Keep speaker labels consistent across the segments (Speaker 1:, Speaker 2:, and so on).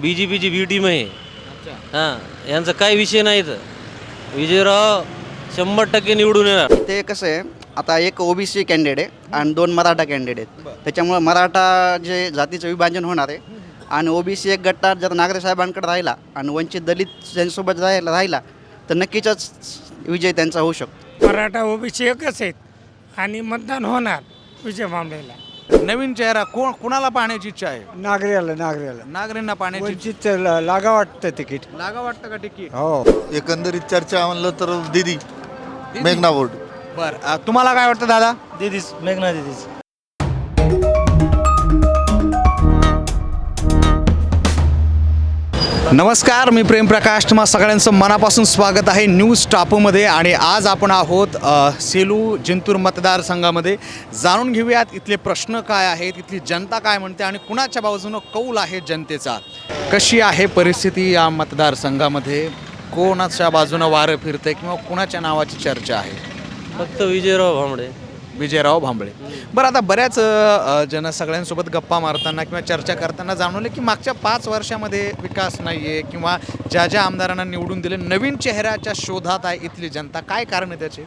Speaker 1: B J पीची बी team आहे. हां यांचा काय विषय नाही तर विजयराव शंभर टक्के निवडून येणार.
Speaker 2: ते कसं आहे आता एक ओबीसी कॅन्डिडेट आहे आणि दोन मराठा कॅन्डिडेट आहेत. त्याच्यामुळं मराठा जे जातीचं विभाजन होणार आहे आणि ओबीसी एक गट्टा जर नागरे साहेबांकडे राहिला आणि वंचित दलित त्यांच्यासोबत राहिला राहिला तर नक्कीच विजय त्यांचा होऊ शकतो.
Speaker 3: मराठा ओबीसी एकच आहेत आणि मतदान होणार विजय भांबेला
Speaker 4: नवीन चेहरा कोण कुणाला पाहण्याची इच्छा आहे?
Speaker 5: नागरियाला नागरियाला
Speaker 4: नागरिकांना पाहण्याची
Speaker 5: वंचित लागा वाटतं तिकीट.
Speaker 4: लागा वाटतं का तिकीट?
Speaker 5: हो.
Speaker 6: एकंदरीत चर्चा म्हणलं तर दिदी मेघना बोर्ड.
Speaker 4: बर. तुम्हाला काय वाटतं दादा?
Speaker 1: दिदीच मेघना दिदीच.
Speaker 4: नमस्कार मी प्रेम प्रकाश. तुम्हा सगळ्यांचं मनापासून स्वागत आहे न्यूज टापूमध्ये. आणि आज आपण आहोत सेलू जिंतूर मतदारसंघामध्ये. जाणून घेऊयात इथले प्रश्न काय आहेत इथली जनता काय म्हणते आणि कुणाच्या बाजूनं कौल आहे जनतेचा? कशी आहे परिस्थिती या मतदारसंघामध्ये? कोणाच्या बाजूनं वारं फिरतंय किंवा कुणाच्या नावाची चर्चा आहे?
Speaker 1: फक्त विजयराव भांबडे
Speaker 4: विजयराव भांबळे. बरं आता बऱ्याच जण सगळ्यांसोबत गप्पा मारताना किंवा चर्चा करताना जाणवलं की मागच्या पाच वर्षामध्ये विकास नाही आहे किंवा ज्या ज्या आमदारांना निवडून दिले नवीन चेहऱ्याच्या शोधात आहे इथली जनता. काय कारण आहे त्याचे?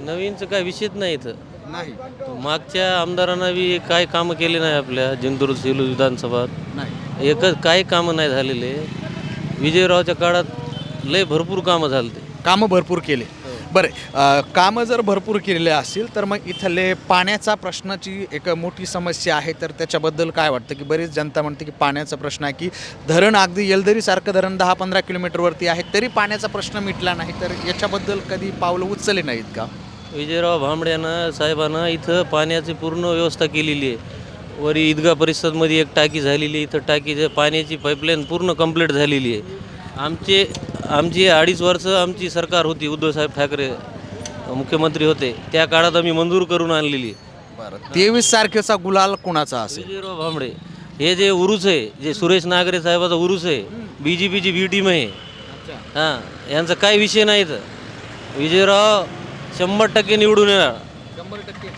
Speaker 1: नवीनचं काय विषयच नाही इथं.
Speaker 4: नाही.
Speaker 1: मागच्या आमदारांना बी काय कामं केले नाही आपल्या जिंतूर सेलू विधानसभात
Speaker 4: नाही.
Speaker 1: एकच काही कामं नाही झालेले. विजयरावच्या काळात लय भरपूर कामं झाले
Speaker 4: कामं भरपूर केले. बरं कामं जर भरपूर केलेले असतील तर मग इथले पाण्याचा प्रश्नाची एक मोठी समस्या आहे. तर त्याच्याबद्दल काय वाटतं की बरीच जनता म्हणते की पाण्याचा प्रश्न आहे की धरण अगदी येलदरीसारखं धरण दहा पंधरा किलोमीटरवरती आहे तरी पाण्याचा प्रश्न मिटला नाही. तर याच्याबद्दल कधी पावलं उचलले नाहीत का?
Speaker 1: विजयराव भांबड्यानं साहेबानं इथं पाण्याची पूर्ण व्यवस्था केलेली आहे. वरी ईदगा परिषदमध्ये एक टाकी झालेली आहे. इथं टाकी पाण्याची पाईपलाईन पूर्ण कंप्लीट झालेली आहे. आमचे आमची अडीच वर्ष आमची सरकार होती उद्धवसाहेब ठाकरे मुख्यमंत्री होते. त्या काळात आम्ही मंजूर करून आणलेली.
Speaker 4: बरं. तेवीस तारखेचा गुलाल कोणाचा असेल?
Speaker 1: विजयराव भांबडे हे जे उरुस आहे जे सुरेश नागरे साहेबाचा उरुस आहे बी जे पीची बी टीम आहे. हां यांचा काय विषय नाही तर विजयराव शंभर टक्के निवडून येणार.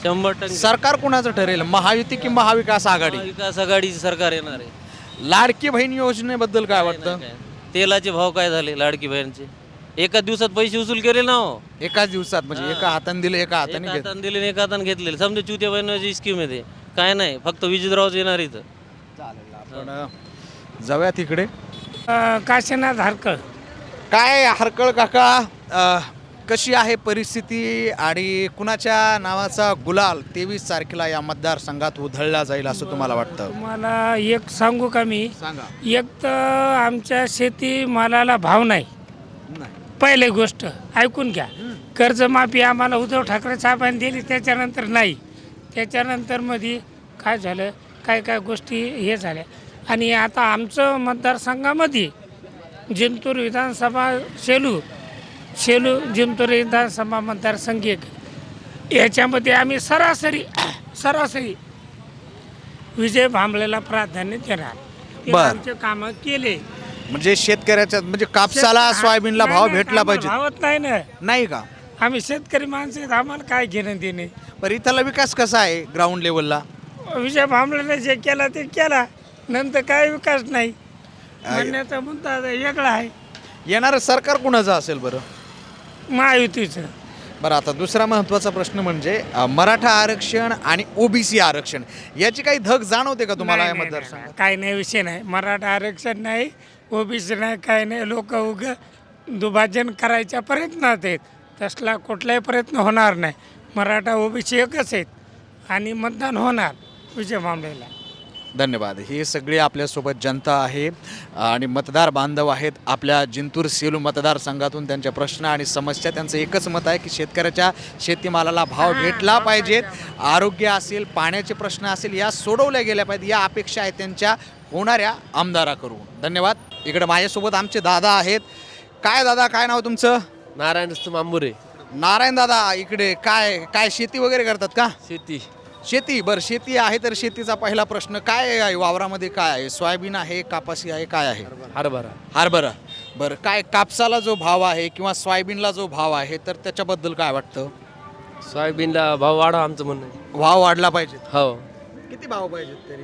Speaker 1: शंभर टक्के.
Speaker 4: सरकार कोणाचं ठरेल? महायुती की महाविकास आघाडी?
Speaker 1: विकास आघाडीची सरकार येणार आहे.
Speaker 4: लाडकी बहीण योजनेबद्दल काय वाटतं?
Speaker 1: तेलाचे भाव काय झाले लाडकी बहिणीचे? एका दिवसात पैसे वसूल केले ना हो.
Speaker 4: एकाच दिवसात म्हणजे एका हाताने दिले एका हाताने
Speaker 1: एका हाताने दिले आणि एका हाताने घेतलेले. समजा चुत्या बहिणीची स्कीम आहे ते. काय नाही फक्त विजयरावच येणार इथं.
Speaker 4: आपण अ, जाऊया तिकडे.
Speaker 3: काशीनाथ हरकळ.
Speaker 4: काय हरकळ काका? अ, कशी आहे परिस्थिती आणि कुणाच्या नावाचा गुलाल तेवीस तारखेला या मतदारसंघात उधळला जाईल असं तुम्हाला वाटतं?
Speaker 3: तुम्हाला एक सांगू का मी?
Speaker 4: सांगा.
Speaker 3: एक तर आमच्या शेती मालाला भाव नाही. पहिली गोष्ट ऐकून घ्या. कर्जमाफी आम्हाला उद्धव ठाकरे साहेबांनी दिली त्याच्यानंतर नाही. त्याच्यानंतरमध्ये काय झालं? काय काय गोष्टी हे झाल्या. आणि आता आमचं मतदारसंघामध्ये जिंतूर विधानसभा शेलू शेलू जिंतूर विधानसभा मतदारसंघ एक याच्यामध्ये आम्ही सरासरी सरासरी विजय भांबळेला प्राधान्य देणार.
Speaker 4: बर.
Speaker 3: आमचे कामं केले.
Speaker 4: म्हणजे शेतकऱ्याच्या म्हणजे कापसाला सोयाबीनला भाव
Speaker 3: नाही, नाही,
Speaker 4: भेटला
Speaker 3: आम्हाला
Speaker 4: पाहिजे.
Speaker 3: भावत नाही ना.
Speaker 4: नाही का?
Speaker 3: आम्ही शेतकरी माणसं आहेत आम्हाला काय घेणं देणे?
Speaker 4: पण इथला विकास कसा आहे ग्राउंड लेवलला
Speaker 3: विजय भांबळेने जे केला ते केला. नंतर काय विकास नाही? म्हणण्याचा मुद्दा वेगळा आहे.
Speaker 4: येणारं सरकार कुणाचं असेल बरं?
Speaker 3: महायुतीचं.
Speaker 4: बरं आता दुसरा महत्त्वाचा प्रश्न म्हणजे अ, मराठा आरक्षण आणि ओबीसी आरक्षण याची काही धग जाणवते का तुम्हाला या
Speaker 3: नाही, नाही,
Speaker 4: मतदारसंघात?
Speaker 3: नाही, काही नाही विषय नाही. मराठा आरक्षण नाही ओबीसी नाही काही नाही लोक उग दुभाजन करायच्या प्रयत्नात आहेत. तसला कुठलाही प्रयत्न होणार नाही. मराठा ओबीसी एकच आहेत आणि मतदान होणार विजय भांबळेला
Speaker 4: धन्यवाद. ही सगळी आपल्यासोबत जनता आहे आणि मतदार बांधव आहेत आपल्या जिंतूर सेलू मतदारसंघातून. त्यांच्या प्रश्न आणि समस्या त्यांचं एकच मत आहे की शेतकऱ्याच्या शेतीमालाला भाव भेटला पाहिजेत. आरोग्य असेल पाण्याचे प्रश्न असेल या सोडवल्या गेल्या पाहिजेत. या अपेक्षा आहेत त्यांच्या होणाऱ्या आमदाराकडून. धन्यवाद. इकडे माझ्यासोबत आमचे दादा आहेत. काय दादा काय नाव तुमचं?
Speaker 1: नारायण मांबुरे
Speaker 4: नारायण दादा इकडे काय काय शेती वगैरे करतात का?
Speaker 1: शेती.
Speaker 4: शेती बरं शेती आहे तर शेतीचा पहिला प्रश्न काय आहे? वावरामध्ये काय आहे? सोयाबीन आहे कापासी आहे काय आहे?
Speaker 1: हरभरा.
Speaker 4: हरभरा. बरं काय कापसाला जो भाव आहे किंवा सोयाबीनला जो भाव आहे तर त्याच्याबद्दल काय वाटतं?
Speaker 1: सोयाबीनला भाव वाढा आमचं म्हणणं. आहे.
Speaker 4: भाव वाढला पाहिजे.
Speaker 1: हो.
Speaker 4: किती भाव पाहिजेत तरी?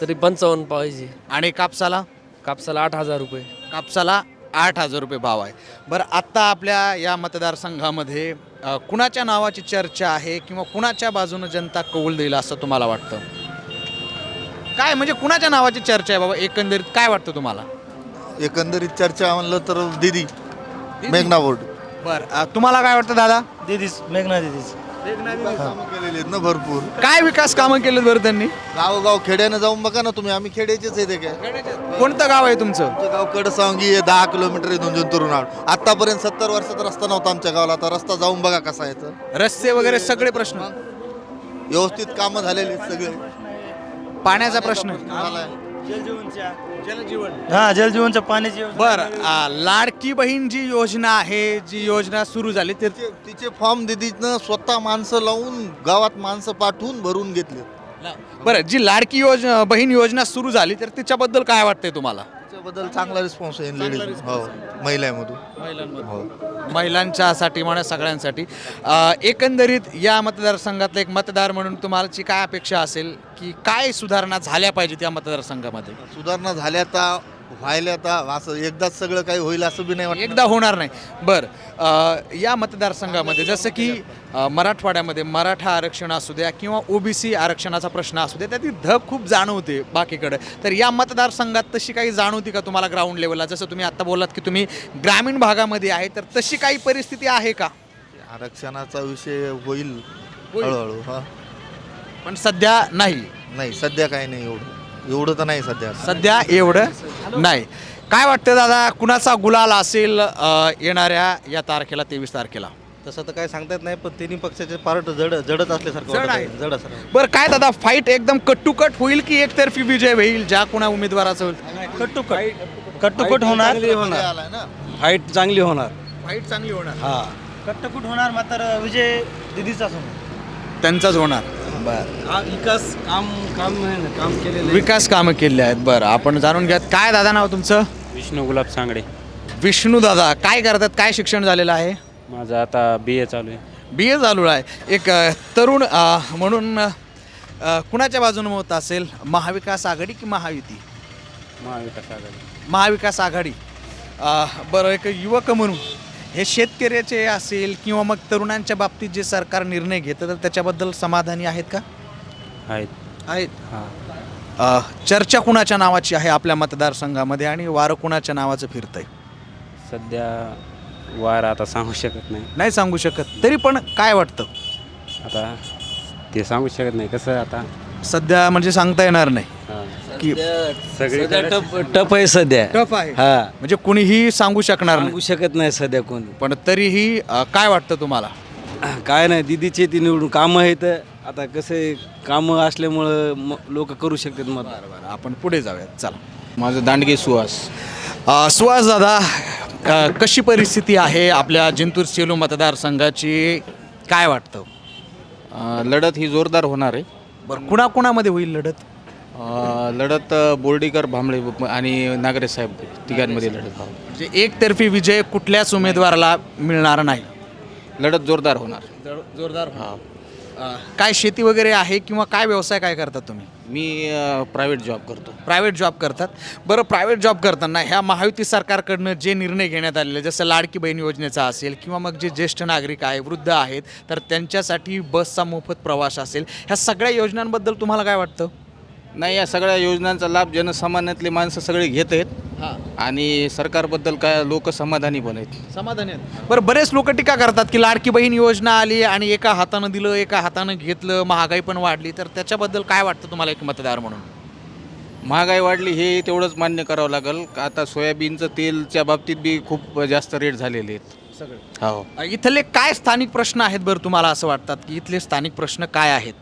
Speaker 1: तरी पंचावन्न पाहिजे.
Speaker 4: आणि कापसाला?
Speaker 7: कापसाला आठ हजार रुपये.
Speaker 4: कापसाला आठ हजार रुपये भाव आहे. बरं आत्ता आपल्या या मतदारसंघामध्ये अ, कुणाच्या नावाची चर्चा आहे किंवा कुणाच्या बाजूनं जनता कौल देईल असं तुम्हाला वाटतं? काय म्हणजे कुणाच्या नावाची चर्चा आहे बाबा एकंदरीत काय वाटतं तुम्हाला?
Speaker 6: एकंदरीत चर्चा म्हणलं तर दिदी मेघना बोर्ड.
Speaker 4: बरं अ, तुम्हाला काय वाटतं दादा?
Speaker 8: दिदीच मेघना दिदीच.
Speaker 6: कामं केलेली आहेत ना भरपूर.
Speaker 4: काय विकास कामं केलेत बरं त्यांनी?
Speaker 6: गावोगाव खेड्यानं जाऊन बघा ना तुम्ही आम्ही खेड्याचेच आहे ते काय
Speaker 4: कोणतं गाव आहे तुमचं?
Speaker 6: आमचं गाव कडसावंगी आहे दहा किलोमीटर इथून जंतुरून आतापर्यंत सत्तर वर्षाचा रस्ता नव्हता आमच्या गावाला आता रस्ता जाऊन बघा कसा आहे तर.
Speaker 4: रस्ते वगैरे सगळे प्रश्न.
Speaker 6: व्यवस्थित कामं झालेली आहेत सगळे.
Speaker 4: पाण्याचा प्रश्न
Speaker 6: झालाय.
Speaker 8: हा जलजीवनच्या पाण्याची.
Speaker 4: बरं लाडकी बहीण जी योजना आहे जी योजना सुरू झाली ते
Speaker 6: तिचे तिचे फॉर्म दिदीनं स्वतः माणसं लावून गावात माणसं पाठवून भरून घेतले
Speaker 4: बरं जी लाडकी योजना बहीण योजना सुरू झाली तर तिच्याबद्दल काय वाटतंय तुम्हाला
Speaker 6: त्याच्याबद्दल चांगला रिस्पॉन्स आहे लेडीज हो महिलांमधून. हो.
Speaker 4: महिलांच्यासाठी म्हणा सगळ्यांसाठी. अ, एकंदरीत या मतदारसंघातला एक मतदार म्हणून तुम्हालाची काय अपेक्षा असेल? की काय सुधारणा झाल्या पाहिजेत या मतदारसंघामध्ये?
Speaker 6: सुधारणा झाल्या तर व्हायला तर असं एकदाच सगळं काही होईल असं बी नाही वाटत
Speaker 4: एकदा होणार नाही. बरं या मतदारसंघामध्ये जसं की अ, मराठवाड्यामध्ये मराठा आरक्षण असू द्या किंवा ओबीसी आरक्षणाचा प्रश्न असू द्या त्याची धग खूप जाणवते बाकीकडे. तर या मतदारसंघात तशी काही जाणवती का तुम्हाला ग्राउंड लेवलला जसं तुम्ही आता बोललात की तुम्ही ग्रामीण भागामध्ये आहे तर तशी काही परिस्थिती आहे का?
Speaker 6: आरक्षणाचा विषय होईल. हळूहळू हा.
Speaker 4: पण सध्या नाही.
Speaker 6: नाही सध्या काही नाही एवढं. एवढं तर नाही सध्या.
Speaker 4: सध्या एवढं नाही. काय वाटतं दादा कुणाचा गुलाल असेल अ, येणाऱ्या या तारखेला तेवीस तारखेला?
Speaker 8: तसं तर काय सांगता येत नाही पण तिन्ही पक्षाचे पार्ट जड जडच असल्यासारखं
Speaker 4: जड
Speaker 8: वाटत
Speaker 4: आहे.
Speaker 8: आहे. जड असं.
Speaker 4: बरं काय दादा फाईट एकदम कट टू कट होईल की एकतर्फी विजय होईल? ज्या कोणा उमेदवाराचं होईल?
Speaker 8: कट्टुकट. कट्टुकट होणार.
Speaker 6: ना
Speaker 8: फाईट चांगली होणार.
Speaker 4: फाईट चांगली होणार.
Speaker 8: हा. कट्टुकट होणार मात्र विजय दिदीचा होणार.
Speaker 4: त्यांचाच होणार.
Speaker 8: हा विकास काम काम आहे ना, काम केलेलं
Speaker 4: विकास कामं केले आहेत बरं. आपण जाणून घ्यात काय दादा नाव तुमचं?
Speaker 9: विष्णू गुलाब सांगडे.
Speaker 4: विष्णू दादा काय करतात? काय शिक्षण झालेलं आहे?
Speaker 9: माझं आता बी ए चालू आहे.
Speaker 4: बी ए चालू आहे. एक अ, तरुण अ, म्हणून अ, कुणाच्या बाजूने मत असेल? महाविकास आघाडी की महायुती?
Speaker 9: महाविकास आघाडी.
Speaker 4: महाविकास आघाडी. अ, बरं एक युवक म्हणून. हे शेतकऱ्याचे असेल किंवा मग तरुणांच्या बाबतीत जे सरकार निर्णय घेतं तर त्याच्याबद्दल समाधानी आहेत का?
Speaker 9: आहेत.
Speaker 4: आहेत?
Speaker 9: हां.
Speaker 4: अ, चर्चा कुणाच्या नावाची आहे आपल्या मतदारसंघामध्ये आणि वारं कुणाच्या नावाचं फिरतंय?
Speaker 9: सध्या वार आता सांगू शकत नाही.
Speaker 4: नाही सांगू शकत. तरी पण काय वाटतं?
Speaker 9: आता ते सांगू शकत नाही. कसं आता?
Speaker 4: सध्या म्हणजे सांगता येणार नाही.
Speaker 9: हां.
Speaker 4: की
Speaker 9: सगळे
Speaker 8: टप टप आहे सध्या.
Speaker 4: टफ आहे.
Speaker 8: हा.
Speaker 4: म्हणजे कुणीही सांगू शकणार नाही.
Speaker 8: सांगू शकत नाही सध्या कोणी.
Speaker 4: पण तरीही अ, काय वाटतं तुम्हाला?
Speaker 8: काय नाही दिदीचे ती निवडून कामं आहेत. आता कसे कामं असल्यामुळं लोक करू शकतात मत.
Speaker 4: बरं. आपण पुढे जाऊयात. चला.
Speaker 10: माझं दांडगे सुहास.
Speaker 4: अ, सुहास दादा अ, कशी परिस्थिती आहे आपल्या जिंतूर सेलू मतदारसंघाची? काय वाटतं?
Speaker 10: अ, लढत ही जोरदार होणार आहे.
Speaker 4: बरं कुणाकुणामध्ये होईल लढत?
Speaker 10: लढत बोर्डीकर भांबळे आणि नागरे साहेब तिघांमध्ये लढत.
Speaker 4: म्हणजे एकतर्फी विजय कुठल्याच उमेदवाराला मिळणार नाही.
Speaker 10: लढत जोरदार होणार.
Speaker 4: जोरदार काय शेती वगैरे आहे किंवा काय व्यवसाय काय करतात तुम्ही?
Speaker 10: मी प्रायव्हेट जॉब करतो.
Speaker 4: प्रायव्हेट जॉब करतात. बरं प्रायव्हेट जॉब करताना ह्या महायुती सरकारकडनं जे निर्णय घेण्यात आलेले जसं लाडकी बहीण योजनेचा असेल किंवा मग जे ज्येष्ठ नागरिक आहे वृद्ध आहेत तर त्यांच्यासाठी बसचा मोफत प्रवास असेल ह्या सगळ्या योजनांबद्दल तुम्हाला काय वाटतं?
Speaker 10: नाही या सगळ्या योजनांचा लाभ जनसामान्यातले माणसं सगळे घेत आहेत.
Speaker 4: हां.
Speaker 10: आणि सरकारबद्दल काय लोक समाधानी पण आहेत.
Speaker 4: समाधानी आहेत. बरं बरेच लोक टीका करतात की लाडकी बहीण योजना आली आणि एका हातानं दिलं एका हातानं घेतलं महागाई पण वाढली. तर त्याच्याबद्दल काय वाटतं तुम्हाला एक मतदार म्हणून?
Speaker 10: महागाई वाढली हे तेवढंच मान्य करावं लागेल. का आता सोयाबीनचं तेलच्या बाबतीत बी खूप जास्त रेट झालेले आहेत.
Speaker 4: सगळं.
Speaker 10: हो.
Speaker 4: इथले काय स्थानिक प्रश्न आहेत बरं तुम्हाला असं वाटतात? की इथले स्थानिक प्रश्न काय आहेत?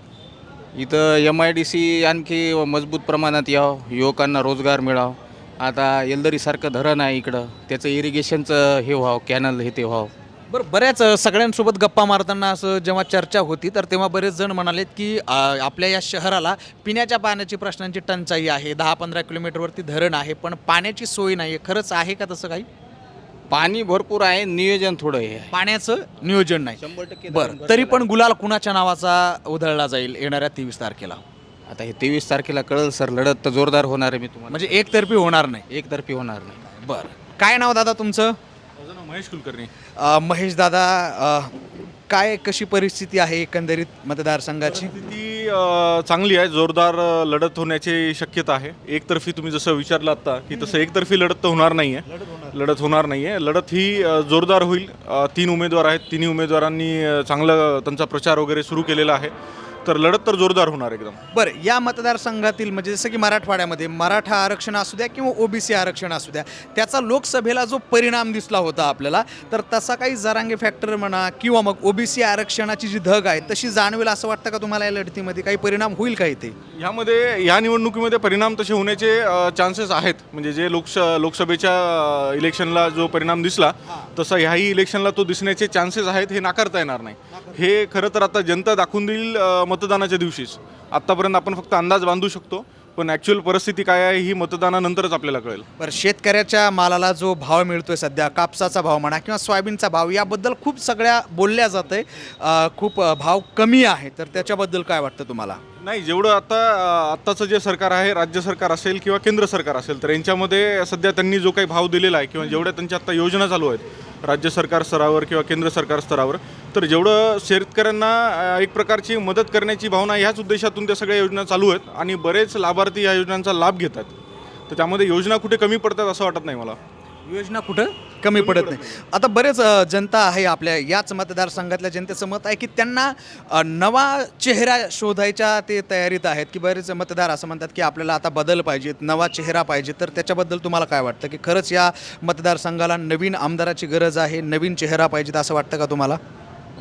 Speaker 10: इथं एम आय डी सी आणखी मजबूत प्रमाणात यावं युवकांना रोजगार मिळावं. आता येलदरीसारखं धरण आहे इकडं त्याचं इरिगेशनचं हे व्हावं कॅनल हे ते व्हावं.
Speaker 4: बरं बऱ्याच सगळ्यांसोबत गप्पा मारताना असं जेव्हा चर्चा होती तर तेव्हा बरेच जण म्हणालेत की अ, आपल्या या शहराला पिण्याच्या पाण्याची प्रश्नांची टंचाई आहे दहा पंधरा किलोमीटरवरती धरण आहे पण पाण्याची सोय नाही आहे खरंच आहे का तसं काही?
Speaker 10: पाणी भरपूर आहे नियोजन थोडं हे आहे.
Speaker 4: पाण्याचं नियोजन नाही.
Speaker 10: शंभर टक्के
Speaker 4: बरं तरी पण गुलाल कुणाच्या नावाचा उधळला जाईल येणाऱ्या तेवीस तारखेला?
Speaker 10: आता हे तेवीस तारखेला कळल सर. लढत तर जोरदार होणार आहे मी तुम्हाला
Speaker 4: म्हणजे एकतर्फी होणार नाही.
Speaker 10: एकतर्फी होणार नाही.
Speaker 4: बरं. काय नाव दादा तुमचं?
Speaker 7: महेश कुलकर्णी.
Speaker 4: महेश दादा काय कशी परिस्थिती आहे एकंदरीत मतदारसंघाची?
Speaker 7: ती चांगली आहे. जोरदार लढत होण्याची शक्यता आहे. एकतर्फी तुम्ही जसं विचारलं आता की तसं एकतर्फी लढत तर होणार नाही आहे लढत होणार नाही. आहे लढत ही जोरदार होईल. तीन उमेदवार आहेत. तिन्ही उमेदवारांनी चांगलं त्यांचा प्रचार वगैरे सुरू केलेला आहे. तर लढत तर जोरदार होणार एकदम.
Speaker 4: बरं या मतदारसंघातील म्हणजे जसं की मराठवाड्यामध्ये मराठा आरक्षण असू द्या किंवा ओबीसी आरक्षण असू द्या त्याचा लोकसभेला जो परिणाम दिसला होता आपल्याला तर तसा काही जरांगे फॅक्टर म्हणा किंवा मग ओबीसी आरक्षणाची जी धग आहे तशी जाणवेल असं वाटतं का तुम्हाला या लढतीमध्ये? काही परिणाम होईल का इथे?
Speaker 7: ह्यामध्ये ह्या निवडणुकीमध्ये परिणाम तसे होण्याचे चान्सेस आहेत. म्हणजे जे लोकस लोकसभेच्या इलेक्शनला जो परिणाम दिसला तसा ह्याही इलेक्शनला तो दिसण्याचे चान्सेस आहेत हे नाकारता येणार नाही. हे खरं तर आता जनता दाखवून देईल मतदानाच्या दिवशीच. आत्तापर्यंत आपण फक्त अंदाज बांधू शकतो पण ॲक्च्युअल परिस्थिती काय आहे ही मतदानानंतरच आपल्याला कळेल.
Speaker 4: बरं शेतकऱ्याच्या मालाला जो भाव मिळतोय सध्या कापसाचा भाव म्हणा किंवा सोयाबीनचा भाव याबद्दल खूप सगळ्या बोलल्या जात आहे खूप भाव कमी आहे. तर त्याच्याबद्दल काय वाटतं तुम्हाला?
Speaker 7: नाही जेवढं आता आत्ताचं जे सरकार आहे राज्य सरकार असेल किंवा केंद्र सरकार असेल तर यांच्यामध्ये सध्या त्यांनी जो काही भाव दिलेला आहे किंवा जेवढ्या त्यांच्या आता योजना चालू आहेत राज्य सरकार स्तरावर किंवा केंद्र सरकार स्तरावर तर जेवढं शेतकऱ्यांना एक प्रकारची मदत करण्याची भावना ह्याच उद्देशातून त्या सगळ्या योजना चालू आहेत आणि बरेच लाभार्थी या योजनांचा लाभ घेतात तर त्यामध्ये योजना कुठे कमी पडतात असं वाटत नाही मला.
Speaker 4: योजना कुठं? कमी पडत नाही. आता बरेच जनता आहे आपल्या याच मतदारसंघातल्या जनतेचं मत आहे की त्यांना नवा चेहरा शोधायच्या ते तयारीत आहेत की बरेच मतदार असं म्हणतात की आपल्याला आता बदल पाहिजेत नवा चेहरा पाहिजे. तर त्याच्याबद्दल तुम्हाला काय वाटतं की खरंच या मतदारसंघाला नवीन आमदाराची गरज आहे नवीन चेहरा पाहिजेत असं वाटतं का तुम्हाला?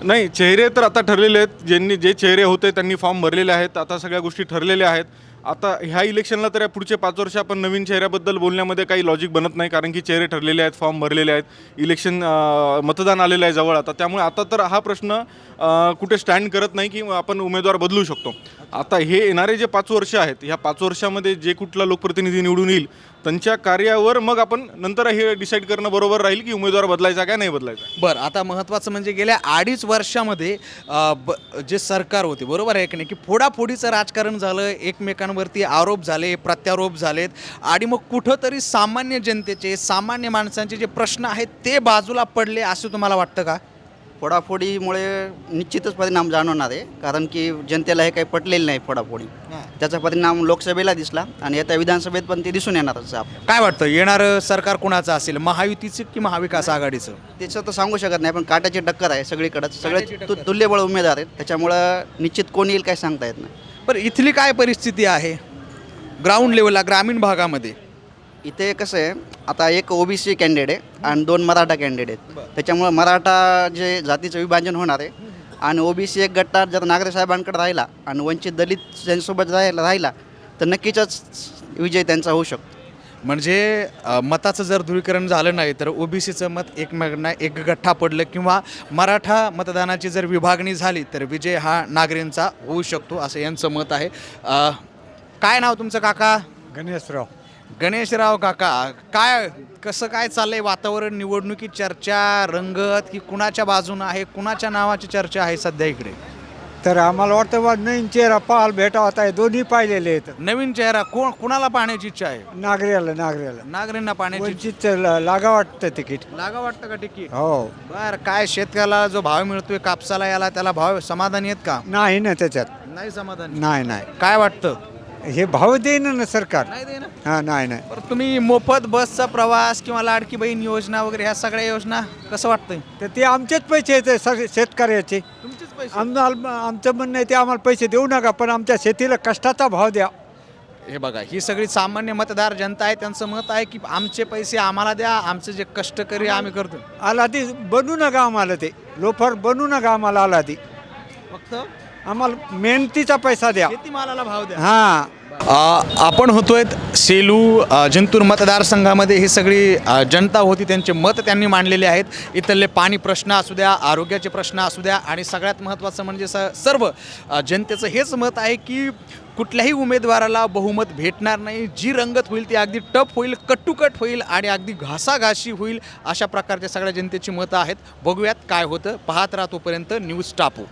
Speaker 7: नाही चेहरे तर आता ठरलेले आहेत. ज्यांनी जे चेहरे होते त्यांनी फॉर्म भरलेले आहेत. आता सगळ्या गोष्टी ठरलेल्या आहेत. आता ह्या इलेक्शनला तर या पुढचे पाच वर्ष आपण नवीन चेहऱ्याबद्दल बोलण्यामध्ये काही लॉजिक बनत नाही कारण की चेहरे ठरलेले आहेत फॉर्म भरलेले आहेत इलेक्शन मतदान आलेलं आहे जवळ. आता त्यामुळे आता तर हा प्रश्न कुठे स्टँड करत नाही की आपण उमेदवार बदलू शकतो. आता हे येणारे जे पाच वर्ष आहेत ह्या पाच वर्षामध्ये जे कुठला लोकप्रतिनिधी निवडून येईल त्यांच्या कार्यावर मग आपण नंतर हे डिसाईड करणं बरोबर राहील की उमेदवार बदलायचा काय नाही बदलायचा.
Speaker 4: बरं आता महत्त्वाचं म्हणजे गेल्या अडीच वर्षामध्ये अ, ब जे सरकार होते बरोबर आहे की नाही? की फोडाफोडीचं राजकारण झालं एकमेकांवरती आरोप झाले प्रत्यारोप झालेत. आणि मग कुठंतरी सामान्य जनतेचे सामान्य माणसांचे जे प्रश्न आहेत ते बाजूला पडले असं तुम्हाला वाटतं का?
Speaker 2: फोडाफोडीमुळे निश्चितच परिणाम जाणवणार आहे. कारण की जनतेला हे काही पटलेलं नाही फोडाफोडी. त्याचा परिणाम लोकसभेला दिसला आणि आता विधानसभेत पण ते दिसून येणारच आहे आपल्याला.
Speaker 4: काय वाटतं येणारं सरकार कुणाचं असेल महायुतीचं की महाविकास आघाडीचं?
Speaker 2: त्याचं तर सांगू शकत नाही पण काट्याची टक्कर आहे सगळीकडंच.
Speaker 4: काट्याची
Speaker 2: सगळे. तु- तुल्यबळ उमेदवार आहेत. त्याच्यामुळं निश्चित कोण येईल काय सांगता येत नाही.
Speaker 4: बरं इथली काय परिस्थिती आहे? ग्राउंड लेवलला ग्रामीण भागामध्ये?
Speaker 2: इथे कसं आहे आता एक ओबीसी कॅन्डिडेट आहे आणि दोन मराठा कॅन्डिडेट आहेत. त्याच्यामुळं मराठा जे जातीचं विभाजन होणार आहे आणि ओबीसी एक गट्टा जर नागरे साहेबांकडे राहिला आणि वंचित दलित त्यांच्यासोबत राहिला राहिला तर नक्कीच विजय त्यांचा होऊ शकतो.
Speaker 4: म्हणजे मताचं जर ध्रुवीकरण झालं नाही तर ओबीसीचं मत एकमेकांना एक गठ्ठा पडलं किंवा मराठा मतदानाची जर विभागणी झाली तर विजय हा नागरींचा होऊ शकतो असं यांचं मत आहे. काय नाव तुमचं काका?
Speaker 5: गणेशराव.
Speaker 4: गणेशराव काका काय कसं काय चाललंय वातावरण निवडणुकी चर्चा रंगत की कुणाच्या बाजूनं आहे कुणाच्या नावाची चर्चा आहे सध्या इकडे?
Speaker 5: तर आम्हाला वाटतं बा नवीन चेहरा पाहायला भेटावा. आता हे दोन्ही पाहिलेले आहेत.
Speaker 4: नवीन चेहरा कोण कुणाला पाहण्याची इच्छा आहे?
Speaker 5: नागरियाला नागरियाला
Speaker 4: नागरींना पाहण्याची
Speaker 5: वंचित लागा वाटतं तिकीट.
Speaker 4: लागा वाटतं का तिकीट?
Speaker 5: हो.
Speaker 4: बर काय शेतकऱ्याला जो भाव मिळतोय कापसाला याला त्याला भाव समाधानी आहेत का?
Speaker 5: नाही ना त्याच्यात.
Speaker 4: नाही समाधानी.
Speaker 5: नाही नाही.
Speaker 4: काय वाटतं?
Speaker 5: हे भाव देईन ना सरकार?
Speaker 4: नाही दे ना
Speaker 5: हा नाही नाही.
Speaker 4: बरं तुम्ही मोफत बसचा प्रवास किंवा लाडकी बहीण योजना वगैरे ह्या सगळ्या योजना कसं वाटतंय?
Speaker 5: तर ते आमचेच पैसे आहेत सर शेतकऱ्याचे.
Speaker 4: तुमचेच पैसे?
Speaker 5: आमचं म्हणणं आहे ते आम्हाला पैसे देऊ नका पण आमच्या शेतीला कष्टाचा भाव द्या.
Speaker 4: हे बघा ही सगळी सामान्य मतदार जनता आहे त्यांचं मत आहे की आमचे पैसे आम्हाला द्या आमचे जे कष्टकरी आम्ही करतो
Speaker 5: आला ती बनू नका आम्हाला ते. लोफर बनू नका आम्हाला आला ती
Speaker 4: फक्त
Speaker 5: आम्हाला मेहनतीचा पैसा द्या.
Speaker 4: शेतीमालाला भाव द्या.
Speaker 5: हा.
Speaker 4: अ, आपण होतोय सेलू अ, जिंतूर मतदारसंघामध्ये ही सगळी अ, जनता होती त्यांचे मत त्यांनी मांडलेले आहेत. इथले पाणी प्रश्न असू द्या आरोग्याचे प्रश्न असू द्या आणि सगळ्यात महत्त्वाचं म्हणजे स सर्व अ, जनतेचं हेच मत आहे की कुठल्याही उमेदवाराला बहुमत भेटणार नाही. जी रंगत होईल ती अगदी टफ होईल कट्टुकट होईल आणि अगदी घासाघाशी होईल अशा प्रकारच्या सगळ्या जनतेची मतं आहेत. बघूयात काय होतं. पाहत राहा तोपर्यंत न्यूज टापू.